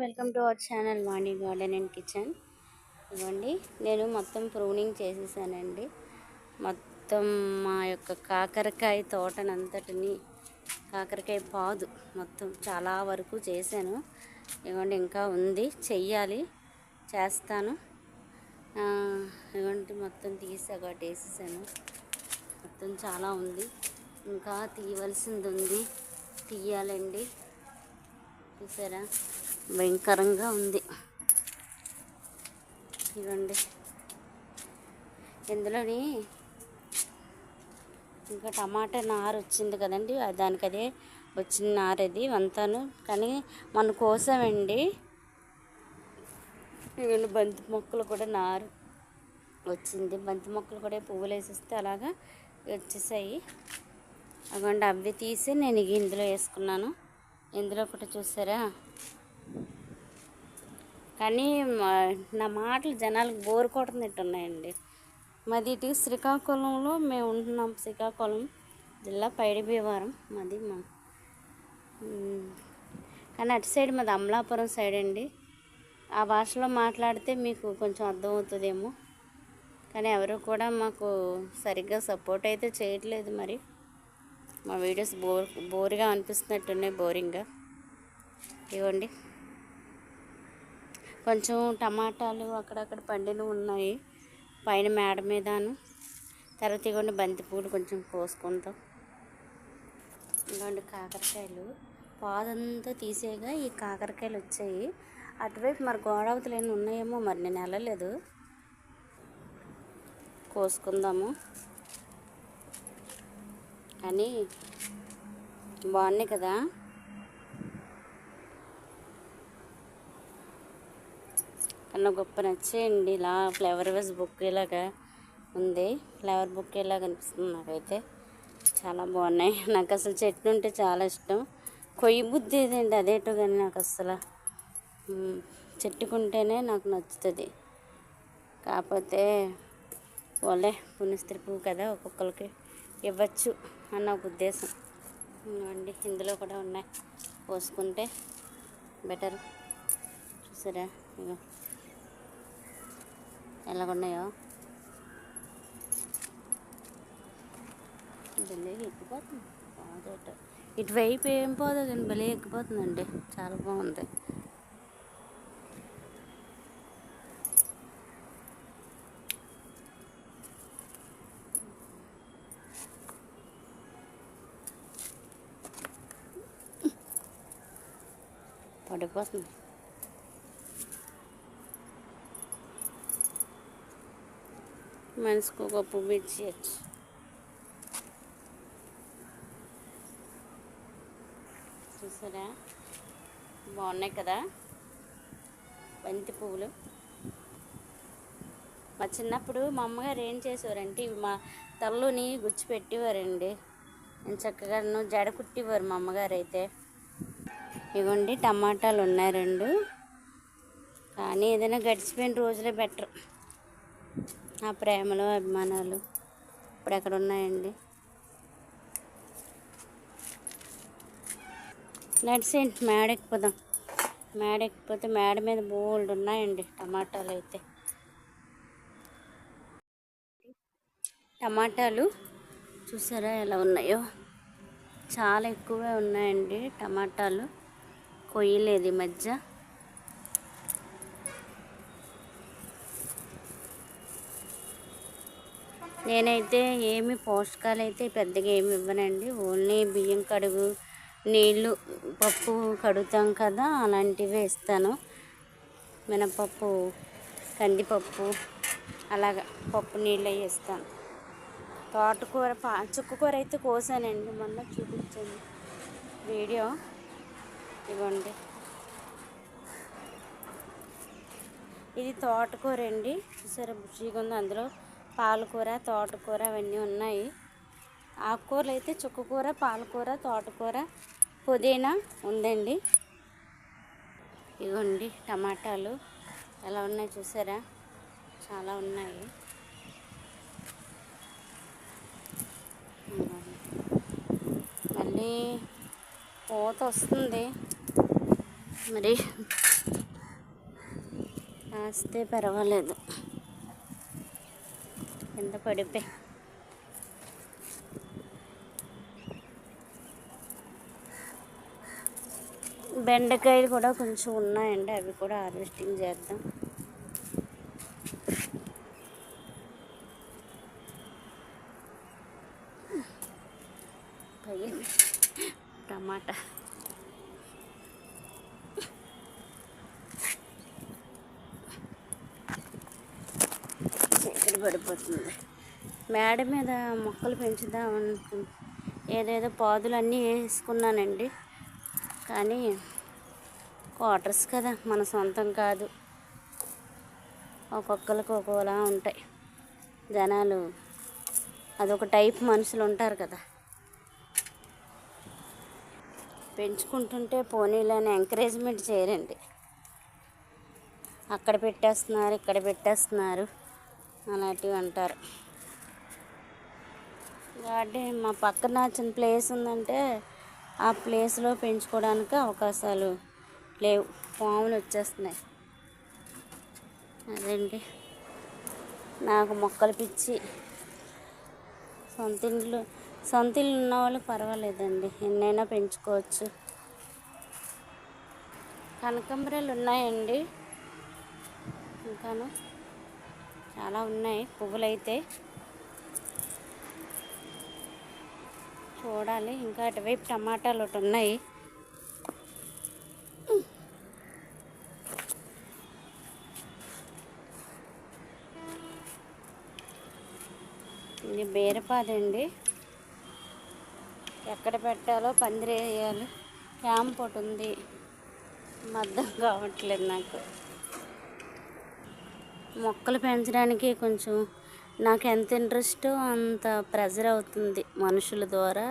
Welcome to our channel Vani garden and kitchen. ఇవ్వండి నేను మొత్తం ప్రూనింగ్ చేసేసానండి. మొత్తం మా యొక్క కాకరకాయ తోటనంతటిని కాకరకాయ పాదు మొత్తం చాలా వరకు చేశాను. ఇవ్వండి ఇంకా ఉంది. చెయ్యాలి చేస్తాను. ఇవ్వండి మొత్తం తీసి ఒకటి వేసేసాను. మొత్తం చాలా ఉంది. ఇంకా తీయవలసింది ఉంది. తీయాలండి. చూసారా? భయంకరంగా ఉంది. ఇవ్వండి. ఇందులోని ఇంకా టమాటా నారు వచ్చింది కదండి. దానికి అదే వచ్చిన నారు అది వంతాను. కానీ మన కోసమండి ఇవన్నీ బంతి మొక్కలు కూడా నారు వచ్చింది. బంతి మొక్కలు కూడా పువ్వులు వేసేస్తే అలాగా వచ్చేసాయి. అవ్వండి అవి తీసి నేను ఇందులో వేసుకున్నాను. ఇందులో ఒకటి చూసారా? కానీ మా- నా మాటలు జనాలకు బోర్ కొడుతున్నట్టు మాది ఇటు శ్రీకాకుళంలో మేము ఉంటున్నాం. శ్రీకాకుళం జిల్లా పైడిభీవరం మాది మా కానీ అటు సైడ్ మాది అమలాపురం సైడ్ అండి. ఆ భాషలో మాట్లాడితే మీకు కొంచెం అర్థమవుతుందేమో కానీ ఎవరు కూడా మాకు సరిగ్గా సపోర్ట్ అయితే చేయట్లేదు మరి. మా వీడియోస్ బోర్ బోర్గా అనిపిస్తున్నట్టున్నాయి బోరింగ్గా. ఇవ్వండి. కొంచెం టమాటాలు అక్కడక్కడ పండినవి ఉన్నాయి. పైన మేడ మీదను. తర్వాత ఇవ్వండి బంతిపూలు కొంచెం కోసుకుంటాం ఇవ్వండి కాకరకాయలు. పాదంతా తీసేగా ఈ కాకరకాయలు వచ్చాయి. అటువైపు మరి గోడవతలు ఏమైనా ఉన్నాయేమో మరి నేను వెళ్ళలేదు. కోసుకుందాము. కానీ బాగున్నాయి కదా. అన్న గొప్ప నచ్చేయండి. ఇలా ఫ్లవర్ వేస్ బుక్ ఇలాగా ఉంది. ఫ్లవర్ బుక్ అనిపిస్తుంది నాకైతే. చాలా బాగున్నాయి. నాకు అసలు చెట్లు ఉంటే చాలా ఇష్టం. కొయ్యి బుద్ధి ఏదండి అదేటో కానీ నాకు అసలు చెట్టుకుంటేనే నాకు నచ్చుతుంది. కాకపోతే వాళ్ళే పుణ్యస్త్రీ పువ్వు కదా ఒక్కొక్కరికి ఇవ్వచ్చు అన్న ఒక ఉద్దేశం. అండి ఇందులో కూడా ఉన్నాయి. పోసుకుంటే బెటర్. చూసారా? ఇగో ఎలాగున్నాయో? భలే ఎక్కిపోతుంది. ఇటు ఇటువైపు ఏం పోదో కానీ భలే ఎక్కిపోతుందండి. చాలా బాగుంది. పడిపోతుంది. మనిషికి ఒక పువ్వు ఇచ్చేయచ్చు చూసారా? బాగున్నాయి కదా? బంతి పువ్వులు. మా చిన్నప్పుడు మా అమ్మగారు ఏం చేసేవారంటే ఇవి మా తల్లుని గుచ్చి పెట్టేవారండి. నేను చక్కగా జడ కుట్టేవారు మా అమ్మగారు అయితే. ఇవ్వండి టమాటాలు ఉన్నాయి రెండు. కానీ ఏదైనా గడిచిపోయిన రోజులే బెటర్. ఆ ప్రేమలు అభిమానాలు ఇప్పుడు ఎక్కడ ఉన్నాయండి? నడిసేయండి మేడ ఎక్కిపోదాం. మేడ ఎక్కిపోతే మేడ మీద బోల్డ్ ఉన్నాయండి టమాటాలు అయితే. టమాటాలు చూసారా ఎలా ఉన్నాయో? చాలా ఎక్కువగా ఉన్నాయండి టమాటాలు. కొయ్యలేదు ఈ మధ్య. నేనైతే ఏమి పోషకాలు అయితే పెద్దగా ఏమి ఇవ్వనండి. ఓన్లీ బియ్యం కడుగు నీళ్ళు పప్పు కడుగుతాం కదా అలాంటివే ఇస్తాను. మినపప్పు కందిపప్పు అలాగ పప్పు నీళ్ళు అవి ఇస్తాను. తోటకూర పా చుక్కకూర అయితే కోసానండి. మొన్న చూపించండి వీడియో. ఇవ్వండి. ఇది తోటకూర అండి. చూసారా బుజ్జిగా ఉంది అందులో. పాలకూర తోటకూర అవన్నీ ఉన్నాయి. ఆకుకూరలు అయితే చుక్కకూర పాలకూర తోటకూర పుదీనా ఉందండి. ఇవ్వండి టమాటాలు ఎలా ఉన్నాయి చూసారా? చాలా ఉన్నాయి. మళ్ళీ పూత వస్తుంది. మరి కాస్తే పర్వాలేదు. కింద పడిపోయి బెండకాయలు కూడా కొంచెం ఉన్నాయండి అవి కూడా హార్వెస్టింగ్ చేద్దాం. టమాటా చీకటి పడిపోతుంది. మేడ మీద మొక్కలు పెంచుదాం ఏదేదో పాదులు అన్నీ వేసుకున్నానండి. కానీ క్వార్టర్స్ కదా మన సొంతం కాదు. ఒక్కొక్కరికి ఒక్కోలా ఉంటాయి. జనాలు అదొక టైప్ మనుషులు ఉంటారు కదా. పెంచుకుంటుంటే పోనీలని ఎంకరేజ్మెంట్ చేయరండి. అక్కడ పెట్టేస్తున్నారు ఇక్కడ పెట్టేస్తున్నారు. అలాంటివి అంటారు. గార్డెన్ మా పక్కన చిన్న ప్లేస్ ఉందంటే ఆ ప్లేస్లో పెంచుకోవడానికి అవకాశాలు లేవు. పాములు వచ్చేస్తున్నాయి. అదండి. నాకు మొక్కలు పిచ్చి. సొంత ఇంట్లో సొంత ఇల్లు ఉన్న వాళ్ళు పర్వాలేదండి. ఎన్నైనా పెంచుకోవచ్చు. కనకంబరాలు ఉన్నాయండి. ఇంకాను చాలా ఉన్నాయి పువ్వులు అయితే చూడాలి ఇంకా అటువైపు టమాటాలు ఒకటి ఉన్నాయి ఇది బీరపాదండి. ఎక్కడ పెట్టాలో పందిరేయాలి. క్యాంప్ ఒకటి ఉంది మద్దం కావట్లేదు నాకు. మొక్కలు పెంచడానికి కొంచెం నాకు ఎంత ఇంట్రెస్టో అంత ప్రెజర్ అవుతుంది మనుషుల ద్వారా.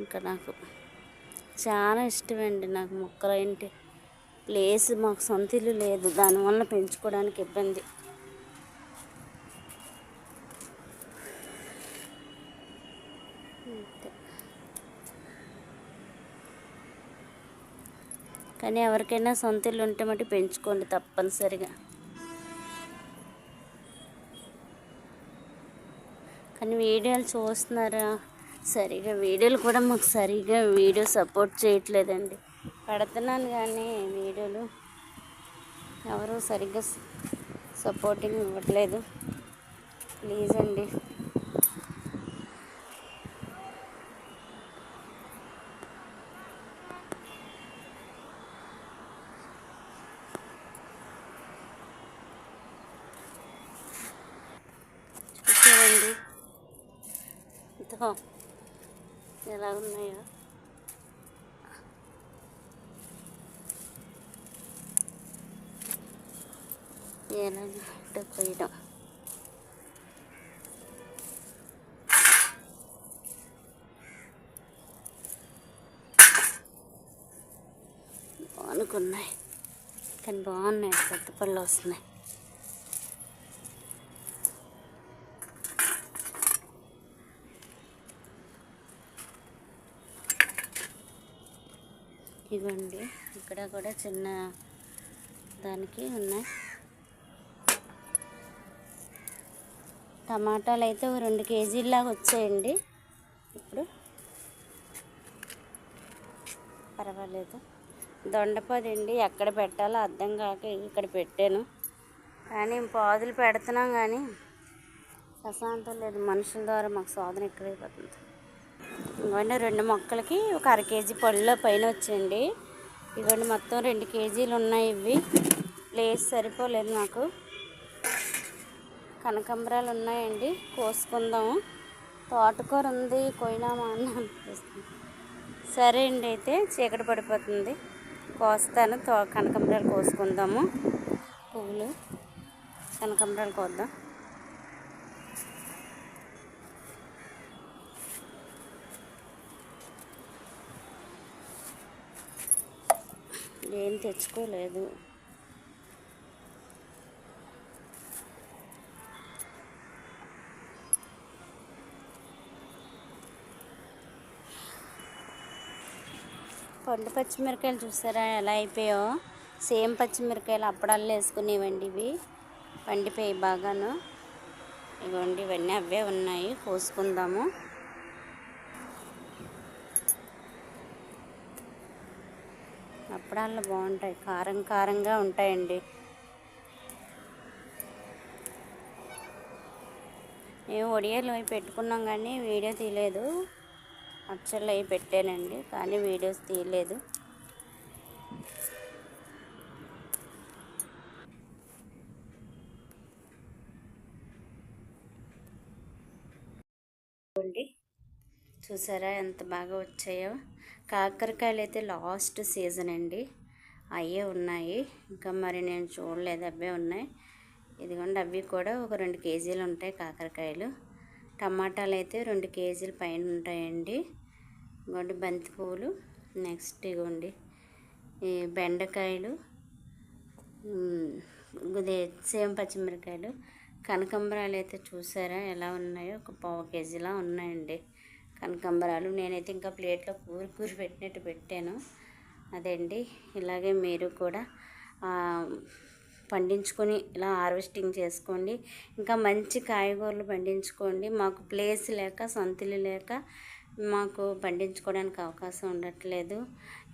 ఇంకా నాకు చాలా ఇష్టమండి నాకు మొక్కలు ఏంటి ప్లేస్ మాకు సొంత ఇల్లు లేదు దానివల్ల పెంచుకోవడానికి ఇబ్బంది. కానీ ఎవరికైనా సొంత ఇల్లు ఉంటే మట్టి పెంచుకోండి తప్పనిసరిగా. కానీ వీడియోలు చూస్తున్నారా? సరిగా వీడియోలు కూడా మాకు సరిగా వీడియో సపోర్ట్ చేయట్లేదండి. పెడుతున్నాను కానీ వీడియోలు ఎవరు సరిగ్గా సపోర్టింగ్ ఇవ్వట్లేదు. ప్లీజ్ అండి. ఇదిగో ఎలా ఉన్నాయో ఎలా పోయడం బాగున్నాయి కానీ బాగున్నాయి పెద్ద పళ్ళు వస్తున్నాయి ఇవ్వండి. ఇక్కడ కూడా చిన్న దానికి ఉన్నాయి. టమాటాలు అయితే ఓ రెండు కేజీల్లాగా వచ్చాయండి. ఇప్పుడు పర్వాలేదు. దొండపది అండి ఎక్కడ పెట్టాలో అర్థం కాక ఇక్కడ పెట్టాను. కానీ పాదులు పెడుతున్నాం కానీ ప్రశాంతం లేదు. మనుషుల ద్వారా మాకు శోధన ఎక్కువైపోతుంది. ఇవ్వండి రెండు మొక్కలకి ఒక అర కేజీ పళ్ళు పైన వచ్చండి ఇవ్వండి మొత్తం రెండు కేజీలు ఉన్నాయి ఇవి. ప్లేస్ సరిపోలేదు నాకు కనకంబరాలు ఉన్నాయండి కోసుకుందాము. తోటకూర ఉంది కొయినామా అని అనిపిస్తుంది. సరే అండి అయితే చీకటి పడిపోతుంది. కోస్తాను తో కనకంబరాలు కోసుకుందాము. పువ్వులు కనకంబరాలు కోద్దాం. ఏం తెచ్చుకోలేదు. పండు పచ్చిమిరకాయలు చూసారా ఎలా అయిపోయో? సేమ్ పచ్చిమిరకాయలు అప్పడాలు వేసుకునేవండి ఇవి. పండిపోయి బాగాను. ఇవ్వండి ఇవన్నీ అవే ఉన్నాయి. కోసుకుందాము. అప్పడాలు బాగుంటాయి. కారం కారంగా ఉంటాయండి. మేము ఒడియాలు అవి పెట్టుకున్నాం కానీ వీడియో తీయలేదు. అచ్చళ్ళు అవి పెట్టానండి కానీ వీడియోస్ తీయలేదు. చూసారా ఎంత బాగా వచ్చాయో? కాకరకాయలు అయితే లాస్ట్ సీజన్ అండి. అయ్యే ఉన్నాయి. ఇంకా మరి నేను చూడలేదు. అవే ఉన్నాయి. ఇదిగోండి అవి కూడా ఒక రెండు కేజీలు ఉంటాయి కాకరకాయలు. టమాటాలు అయితే రెండు కేజీల పైన ఉంటాయండి. ఇంకోటి బంతి పువ్వులు నెక్స్ట్ ఇగోండి ఈ బెండకాయలు. ఇదే సేమ్ పచ్చిమిరకాయలు. కనకంబరాలు అయితే చూసారా ఎలా ఉన్నాయో? ఒక పావు కేజీలా ఉన్నాయండి. కనకంబరాలు. నేనైతే ఇంకా ప్లేట్లో కూర కూర పెట్టినట్టు పెట్టాను. అదండి ఇలాగే మీరు కూడా పండించుకొని ఇలా హార్వెస్టింగ్ చేసుకోండి. ఇంకా మంచి కాయగూరలు పండించుకోండి. మాకు ప్లేస్ లేక సంతులు లేక మాకు పండించుకోవడానికి అవకాశం ఉండట్లేదు.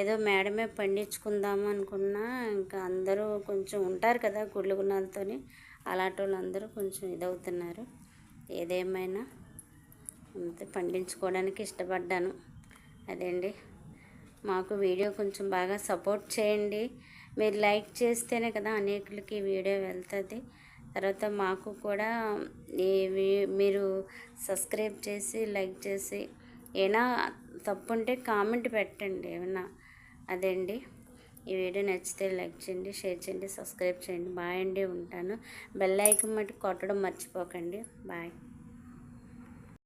ఏదో మేడమే పండించుకుందాము అనుకున్నా ఇంకా అందరూ కొంచెం ఉంటారు కదా గుళ్ళు గుణాలతోని అలాంటి వాళ్ళు అందరూ కొంచెం ఇదవుతున్నారు. ఏదేమైనా అంతే పండించుకోవడానికి ఇష్టపడ్డాను. అదేండి మాకు వీడియో కొంచెం బాగా సపోర్ట్ చేయండి. మీరు లైక్ చేస్తేనే కదా అనేకులకి వీడియో వెళ్తుంది. తర్వాత మాకు కూడా ఈ వీ- మీరు సబ్స్క్రైబ్ చేసి లైక్ చేసి ఏనా తప్పు ఉంటే కామెంట్ పెట్టండి ఏమన్నా. అదండి ఈ వీడియో నచ్చితే లైక్ చేయండి షేర్ చేయండి సబ్స్క్రైబ్ చేయండి. బాయ్ అండి ఉంటాను. బెల్ ఐకన్ మట్టి కొట్టడం మర్చిపోకండి. బాయ్.